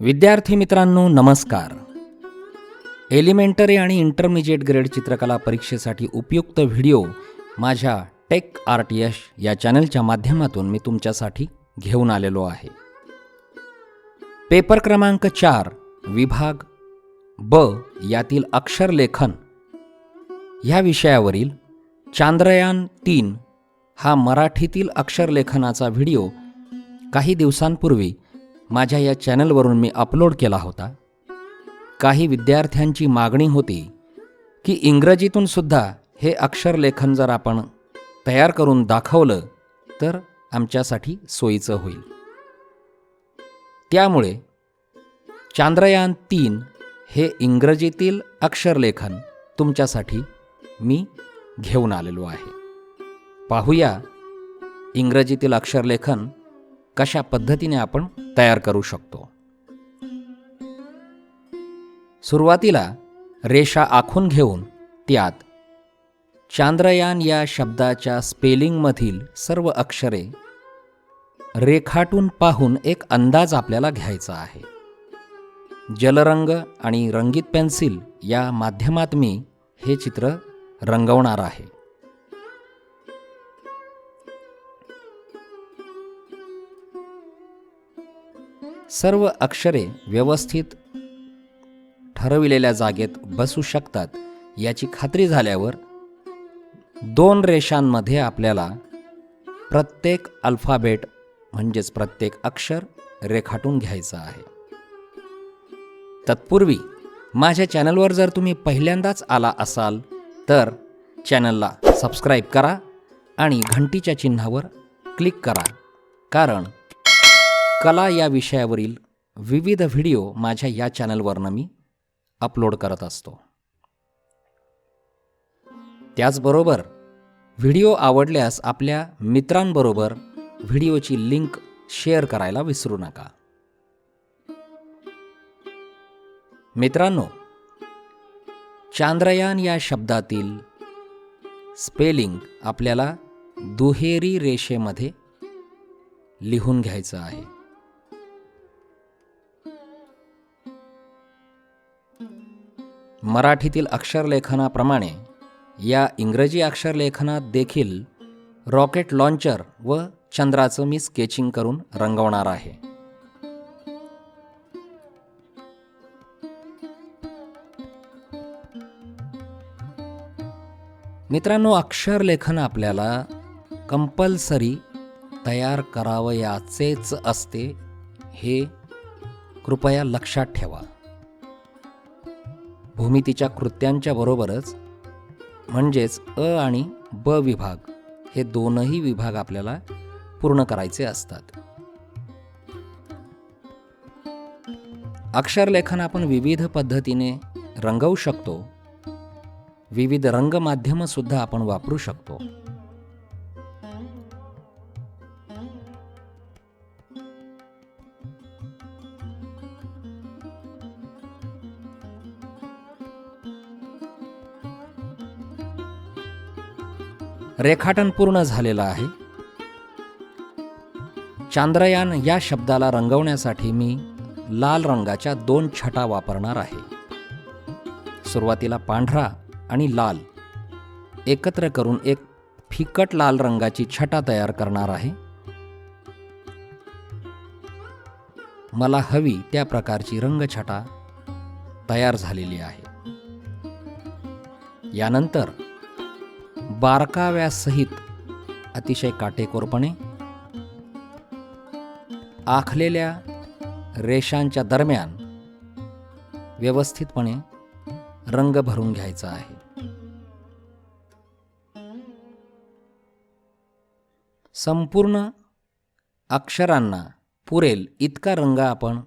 विद्यार्थी मित्रांनो नमस्कार. एलिमेंटरी आणि इंटरमिजिएट ग्रेड चित्रकला परीक्षेसाठी उपयुक्त व्हिडिओ माझ्या टेक आर्ट यश या चॅनलच्या माध्यमातून मी तुमच्यासाठी घेऊन आलेलो आहे. पेपर क्रमांक चार विभाग ब यातील अक्षरलेखन ह्या विषयावरील चांद्रयान तीन हा मराठीतील अक्षरलेखनाचा व्हिडिओ काही दिवसांपूर्वी माझ्या या चॅनलवरून मी अपलोड केला होता. काही विद्यार्थ्यांची मागणी होती की इंग्रजीतून सुद्धा हे अक्षरलेखन जर आपण तयार करून दाखवलं तर आमच्यासाठी सोयीचं होईल. त्यामुळे चांद्रयान तीन हे इंग्रजीतील अक्षरलेखन तुमच्यासाठी मी घेऊन आलेलो आहे. पाहूया इंग्रजीतील अक्षरलेखन कशा पद्धतीने आपण तयार करू शकतो? सुरुवातीला रेषा आखून घेऊन त्यात चांद्रयान या शब्दाच्या स्पेलिंगमधील सर्व अक्षरे रेखाटून पाहून एक अंदाज आपल्याला घ्यायचा आहे. जलरंग आणि रंगीत पेन्सिल या माध्यमात मी हे चित्र रंगवणार आहे. सर्व अक्षरे व्यवस्थित ठरविलेल्या जागेत बसू शकतात. याची खात्री झाल्यावर दोन रेषांमध्ये आपल्याला प्रत्येक अल्फाबेट म्हणजेच प्रत्येक अक्षर रेखाटून घ्यायचं आहे. तत्पूर्वी माझ्या चॅनलवर जर तुम्ही पहिल्यांदाच आला असाल तर चॅनलला सबस्क्राईब करा आणि घंटीच्या चिन्हावर क्लिक करा. कारण कला या विषयावरील विविध व्हिडिओ माझ्या या चॅनलवरनं मी अपलोड करत असतो. त्याचबरोबर व्हिडिओ आवडल्यास आपल्या मित्रांबरोबर व्हिडिओची लिंक शेअर करायला विसरू नका. मित्रांनो चांद्रयान या शब्दातील स्पेलिंग आपल्याला दुहेरी रेषेमध्ये लिहून घ्यायचं आहे. मराठीतील अक्षरलेखनाप्रमाणे या इंग्रजी अक्षरलेखनात देखील रॉकेट लॉन्चर व चंद्राचं मी स्केचिंग करून रंगवणार आहे. मित्रांनो अक्षरलेखन आपल्याला कंपल्सरी तयार करावयाचेच असते हे कृपया लक्षात ठेवा. भूमितीच्या कृत्यांच्या बरोबरच म्हणजेच अ आणि ब विभाग हे दोनही विभाग आपल्याला पूर्ण करायचे असतात. अक्षरलेखन आपण विविध पद्धतीने रंगवू शकतो. विविध रंगमाध्यमंसुद्धा आपण वापरू शकतो. रेखाटन पूर्ण झालेलं आहे. चांद्रयान या शब्दाला रंगवण्यासाठी मी लाल रंगाच्या दोन छटा वापरणार आहे. सुरुवातीला पांढरा आणि लाल. एकत्र करून एक फिकट लाल रंगाची छटा तयार करणार आहे. मला हवी त्या प्रकारची रंगछटा तयार झालेली आहे. यानंतर बारकाव्यासहित अतिशय काटेकोरपणे आखलेल्या रेषांच्या दरम्यान व्यवस्थितपणे रंग भरून घ्यायचा आहे. संपूर्ण अक्षरांना पुरेल इतका रंग आपण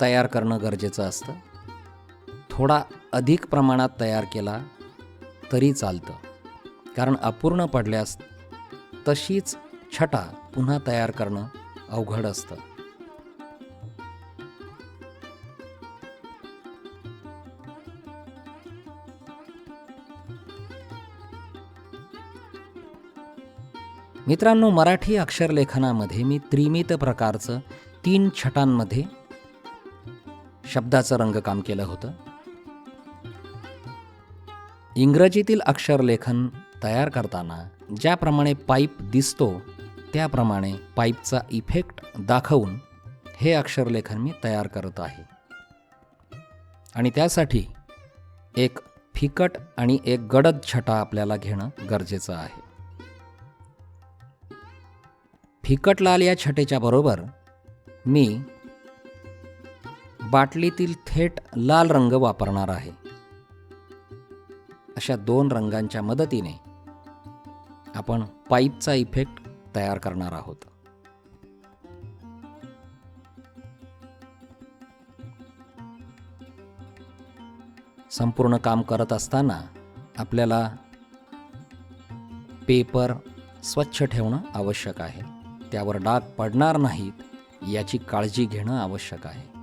तयार करणं गरजेचं असतं. थोडा अधिक प्रमाणात तयार केला तरी चालतं. कारण अपूर्ण पडल्यास तशीच छटा पुन्हा तयार करणं अवघड असतं. मित्रांनो मराठी अक्षरलेखनामध्ये मी त्रिमित प्रकारचं तीन छटांमध्ये शब्दाचं रंगकाम केलं होतं. इंग्रजीतील अक्षरलेखन तयार करताना ज्याप्रमाणे पाईप दिसतो त्याप्रमाणे पाईपचा इफेक्ट दाखवून हे अक्षरलेखन मी तयार करत आहे. आणि त्यासाठी एक फिकट आणि एक गडद छटा आपल्याला घेणं गरजेचं आहे. फिकट लाल या छटेच्या बरोबर मी बाटलीतील थेट लाल रंग वापरणार आहे. अशा दोन रंगांच्या मदतीने आपण पाईपचा इफेक्ट तयार करणार आहोत. संपूर्ण काम करत असताना आपल्याला पेपर स्वच्छ ठेवणं आवश्यक आहे. त्यावर डाग पडणार नाहीत याची काळजी घेणं आवश्यक आहे.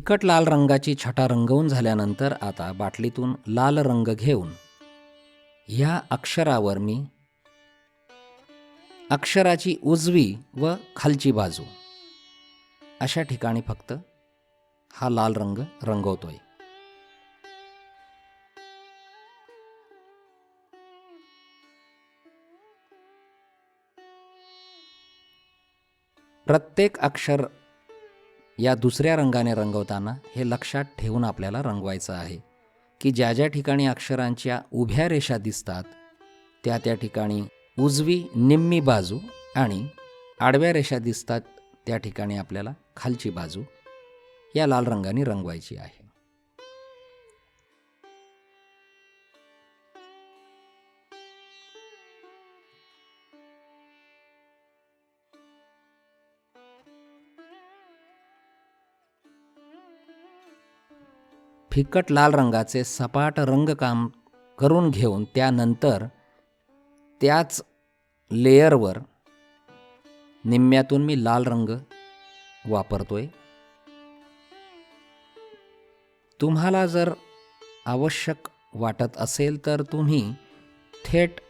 फिकट लाल रंगाची छटा रंगवून झाल्यानंतर आता बाटलीतून लाल रंग घेऊन ह्या अक्षरावर मी अक्षराची उजवी व खालची बाजू अशा ठिकाणी फक्त हा लाल रंग रंगवतोय. प्रत्येक अक्षर या दुसऱ्या रंगाने रंगवताना हे लक्षात ठेवून आपल्याला रंगवायचं आहे की ज्या ज्या ठिकाणी अक्षरांच्या उभ्या रेषा दिसतात त्या त्या ठिकाणी उजवी निम्मी बाजू आणि आडव्या रेषा दिसतात त्या ठिकाणी आपल्याला खालची बाजू या लाल रंगाने रंगवायची आहे. फिकट लाल रंगाचे सपाट रंगकाम करून घेऊन त्यानंतर त्याच लेयरवर निम्म्यातून मी लाल रंग वापरतोय. तुम्हाला जर आवश्यक वाटत असेल तर तुम्ही थेट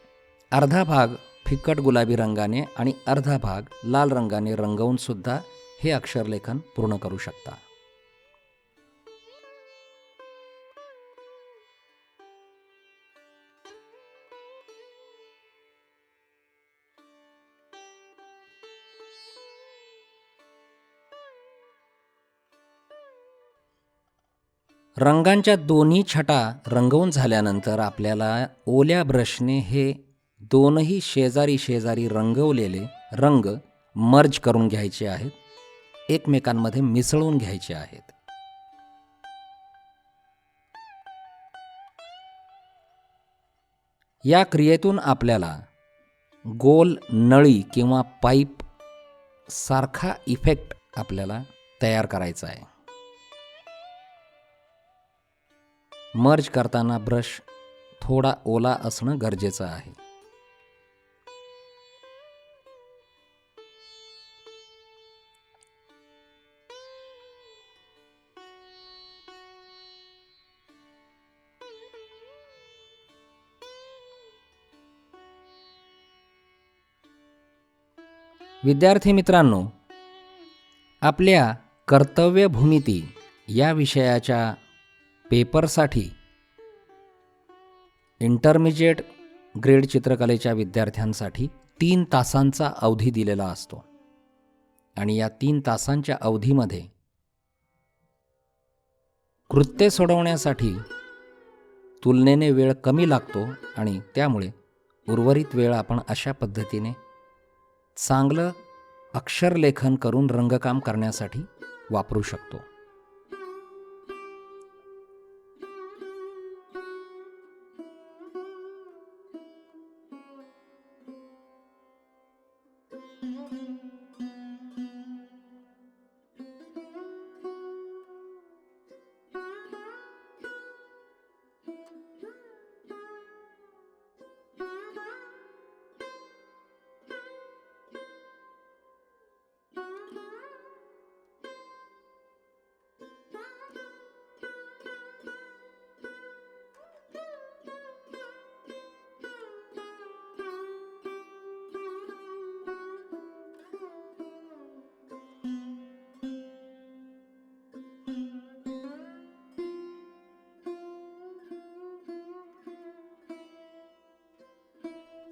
अर्धा भाग फिकट गुलाबी रंगाने आणि अर्धा भाग लाल रंगाने रंगवूनसुद्धा हे अक्षरलेखन पूर्ण करू शकता. रंगांच्या दोन्ही छटा रंगवून झाल्यानंतर आपल्याला ओल्या ब्रशने हे दोनही शेजारी शेजारी रंगवलेले रंग मर्ज करून घ्यायचे आहेत. एकमेकांमध्ये मिसळून घ्यायचे आहेत. या क्रियेतून आपल्याला गोल नळी किंवा पाईप सारखा इफेक्ट आपल्याला तयार करायचा आहे. मर्ज करताना ब्रश थोडा ओला असणं गरजेचं आहे. विद्यार्थी मित्रांनो आपल्या कर्तव्य भूमिती या विषयाच्या पेपरसाठी इंटरमिजिएट ग्रेड चित्रकलेच्या विद्यार्थ्यांसाठी तीन तासांचा अवधी दिलेला असतो. आणि या तीन तासांच्या अवधीमध्ये कृत्य सोडवण्यासाठी तुलनेने वेळ कमी लागतो आणि त्यामुळे उर्वरित वेळ आपण अशा पद्धतीने चांगलं अक्षरलेखन करून रंगकाम करण्यासाठी वापरू शकतो.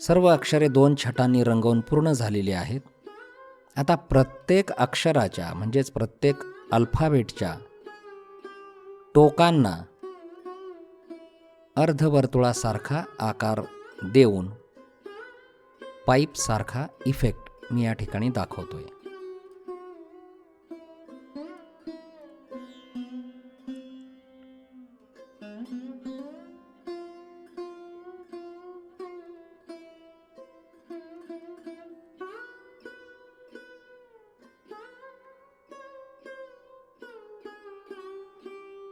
सर्व अक्षरे दोन छटांनी रंगवून पूर्ण झालेली आहेत. आता प्रत्येक अक्षराच्या म्हणजेच प्रत्येक अल्फाबेटच्या टोकांना अर्धवर्तुळासारखा आकार देऊन पाईपसारखा इफेक्ट मी या ठिकाणी दाखवतोय.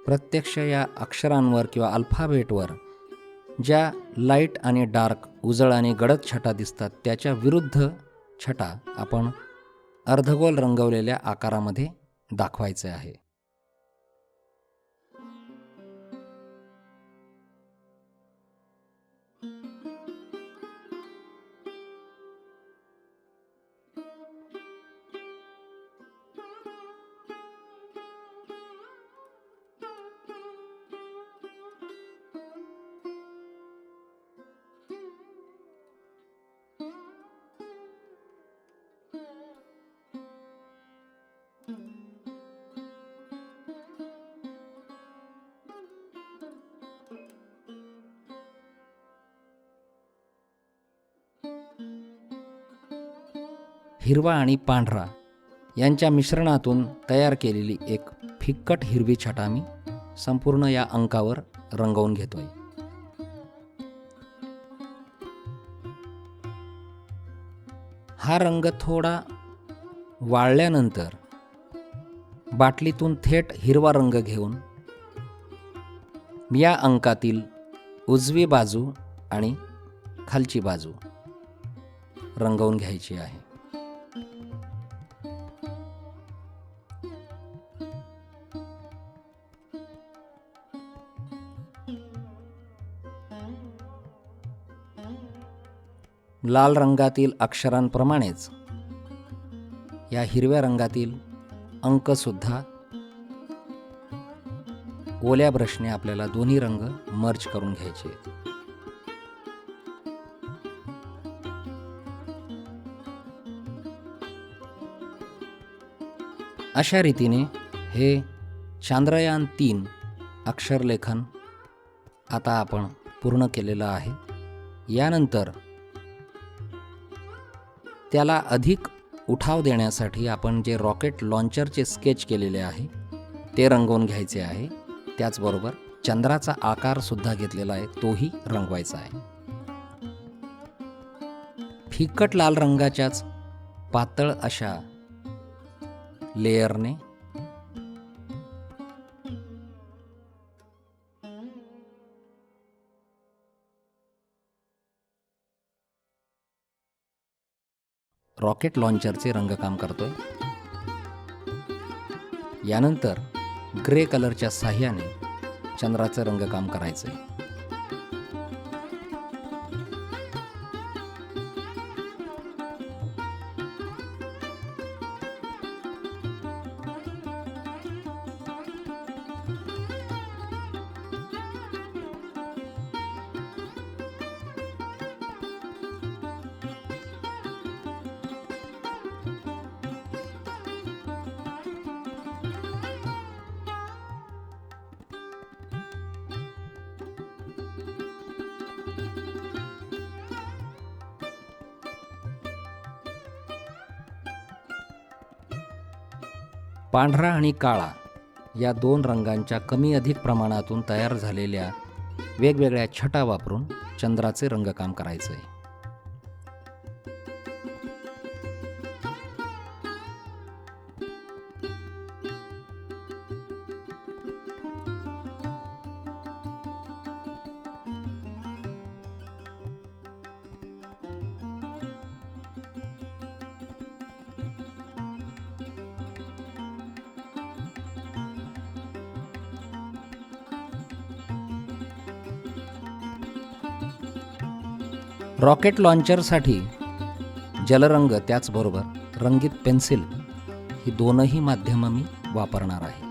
प्रत्यक्ष या अक्षरांवर किंवा अल्फाबेटवर ज्या लाइट आणि डार्क उजळ आणि गडद छटा दिसतात त्याच्या विरुद्ध छटा आपण अर्धगोल रंगवलेल्या आकारामध्ये दाखवायचे आहे. हिरवा आणि पांढरा यांच्या मिश्रणातून तयार केलेली एक फिक्कट हिरवी छटा मी संपूर्ण या अंकावर रंगवून घेतोय. हा रंग थोडा वाळल्यानंतर बाटलीतून थेट हिरवा रंग घेऊन या अंकातील उजवी बाजू आणि खालची बाजू रंगवून घ्यायची आहे. लाल रंगातील अक्षरांप्रमाणेच. या हिरव्या रंगातील अंकसुद्धा ओल्या ब्रशने आपल्याला दोन्ही रंग मर्ज करून घ्यायचे अशा रीतीने हे चांद्रयान तीन अक्षरलेखन आता आपण पूर्ण केलेलं आहे. यानंतर त्याला अधिक उठाव देण्यासाठी आपण जे रॉकेट लॉन्चरचे स्केच केलेले आहे ते रंगवून घ्यायचे आहे. त्याचबरोबर चंद्राचा आकारसुद्धा घेतलेला आहे तोही रंगवायचा आहे. फिकट लाल रंगाच्याच पातळ अशा लेयरने रॉकेट लॉन्चरचे रंगकाम करतोय. यानंतर ग्रे कलरच्या साह्याने चंद्राचं रंगकाम करायचंय. पांढरा आणि काळा या दोन रंगांच्या कमी अधिक प्रमाणातून तयार झालेल्या वेगवेगळ्या छटा वापरून चंद्राचे रंगकाम करायचं आहे रॉकेट लॉन्चरसाठी जलरंग त्याचबरोबर रंगीत पेन्सिल ही दोनही माध्यमं मी वापरणार आहे.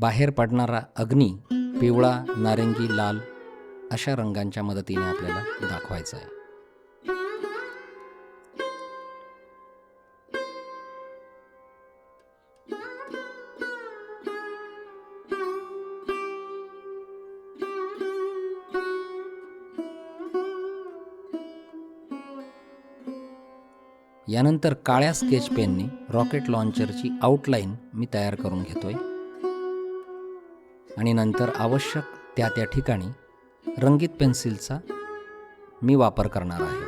बाहेर पडणारा अग्नी पिवळा नारंगी लाल अशा रंगांच्या मदतीने आपल्याला दाखवायचा आहे. यानंतर काळ्या स्केच पेनने रॉकेट लॉन्चरची आउटलाईन मी तयार करून घेतोय. आणि नंतर आवश्यक त्या त्या ठिकाणी रंगीत पेन्सिलचा मी वापर करणार आहे.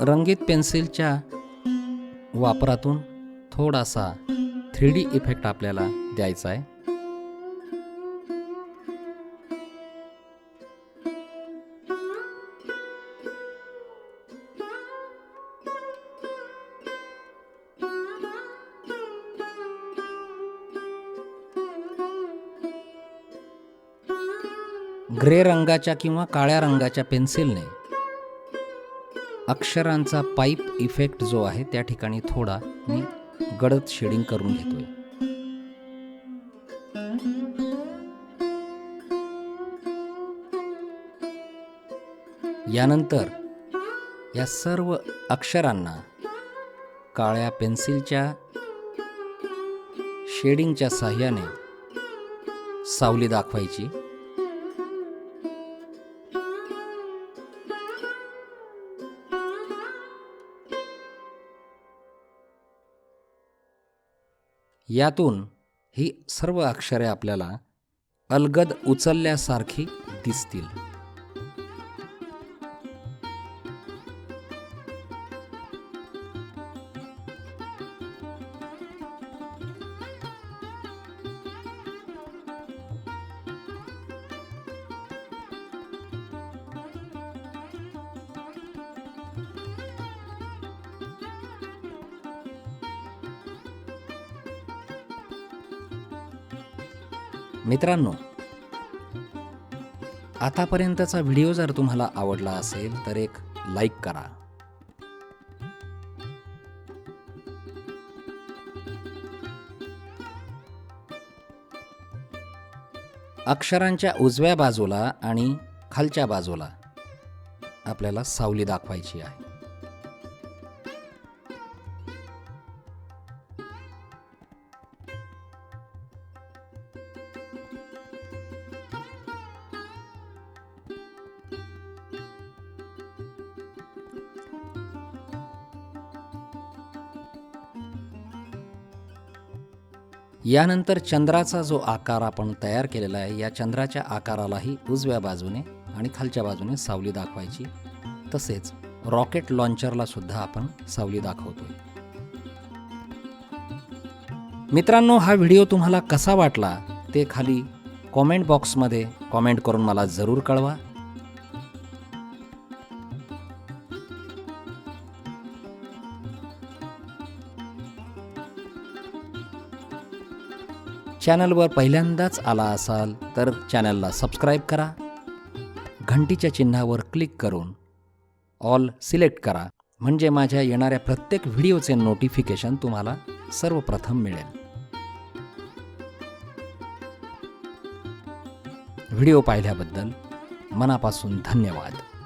रंगीत पेन्सिलच्या वापरातून थोडासा थ्री डी इफेक्ट आपल्याला द्यायचा आहे. ग्रे रंगाच्या किंवा काळ्या रंगाच्या पेन्सिलने अक्षरांचा पाईप इफेक्ट जो आहे त्या ठिकाणी थोडा मी गडद शेडिंग करून घेतोय. यानंतर या सर्व अक्षरांना काळ्या पेन्सिलच्या शेडिंगच्या साह्याने सावली दाखवायची. यातून ही सर्व अक्षरे आपल्याला अलगद उचलल्यासारखी दिसतील. मित्रांनो आतापर्यंतचा व्हिडिओ जर तुम्हाला आवडला असेल तर एक लाईक करा. अक्षरांच्या उजव्या बाजूला आणि खालच्या बाजूला आपल्याला सावली दाखवायची आहे. यानंतर चंद्राचा जो आकार आपण तयार केलेला आहे या चंद्राच्या आकारालाही उजव्या बाजूने आणि खालच्या बाजूने सावली दाखवायची. तसेच रॉकेट लॉन्चरला सुद्धा आपण सावली दाखवतोय. मित्रांनो हा व्हिडिओ तुम्हाला कसा वाटला ते खाली कॉमेंट बॉक्समध्ये कॉमेंट करून मला जरूर कळवा. चॅनलवर पहिल्यांदाच आला असाल तर चॅनलला सबस्क्राईब करा. घंटीच्या चिन्हावर क्लिक करून ऑल सिलेक्ट करा. म्हणजे माझ्या येणाऱ्या प्रत्येक व्हिडिओचे नोटिफिकेशन तुम्हाला सर्वप्रथम मिळेल. व्हिडिओ पाहिल्याबद्दल मनापासून धन्यवाद.